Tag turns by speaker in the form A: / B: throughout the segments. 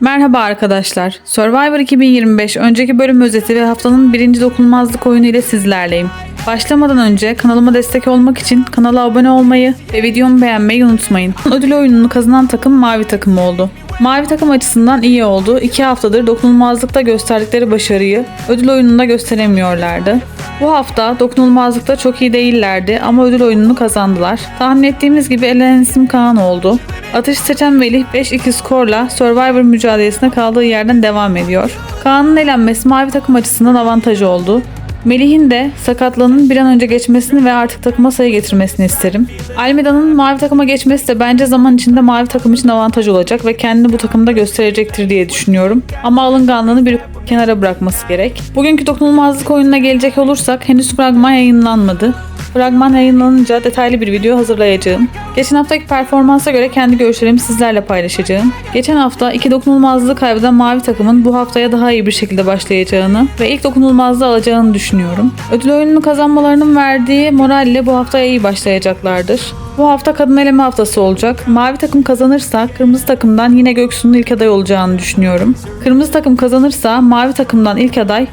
A: Merhaba arkadaşlar. Survivor 2025 önceki bölüm özeti ve haftanın birinci dokunulmazlık oyunu ile sizlerleyim. Başlamadan önce kanalıma destek olmak için kanala abone olmayı ve videomu beğenmeyi unutmayın. Ödül oyununu kazanan takım mavi takım oldu. Mavi takım açısından iyi oldu. İki haftadır dokunulmazlıkta gösterdikleri başarıyı ödül oyununda gösteremiyorlardı. Bu hafta dokunulmazlıkta çok iyi değillerdi ama ödül oyununu kazandılar. Tahmin ettiğimiz gibi elenen isim Kaan oldu. Atış seçen Melih 5-2 skorla Survivor mücadelesine kaldığı yerden devam ediyor. Kaan'ın elenmesi mavi takım açısından avantaj oldu. Melih'in de sakatlığının bir an önce geçmesini ve artık takıma sayı getirmesini isterim. Almeda'nın mavi takıma geçmesi de bence zaman içinde mavi takım için avantaj olacak ve kendini bu takımda gösterecektir diye düşünüyorum. Ama alınganlığını bir kenara bırakması gerek. Bugünkü dokunulmazlık oyununa gelecek olursak henüz fragman yayınlanmadı. Fragman yayınlanınca detaylı bir video hazırlayacağım. Geçen haftaki performansa göre kendi görüşlerimi sizlerle paylaşacağım. Geçen hafta iki dokunulmazlığı kaybeden mavi takımın bu haftaya daha iyi bir şekilde başlayacağını ve ilk dokunulmazlığı alacağını düşünüyorum. Ödül oyununu kazanmalarının verdiği moralle bu haftaya iyi başlayacaklardır. Bu hafta kadın eleme haftası olacak. Mavi takım kazanırsa kırmızı takımdan yine Göksu'nun ilk aday olacağını düşünüyorum. Kırmızı takım kazanırsa mavi takımdan ilk aday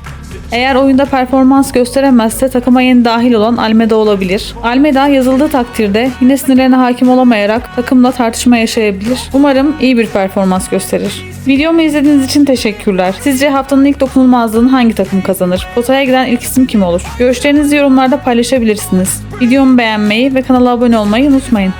A: eğer oyunda performans gösteremezse takıma yeni dahil olan Almeda olabilir. Almeda yazıldığı takdirde yine sinirlerine hakim olamayarak takımla tartışma yaşayabilir. Umarım iyi bir performans gösterir. Videomu izlediğiniz için teşekkürler. Sizce haftanın ilk dokunulmazlığını hangi takım kazanır? Potaya giden ilk isim kim olur? Görüşlerinizi yorumlarda paylaşabilirsiniz. Videomu beğenmeyi ve kanala abone olmayı unutmayın.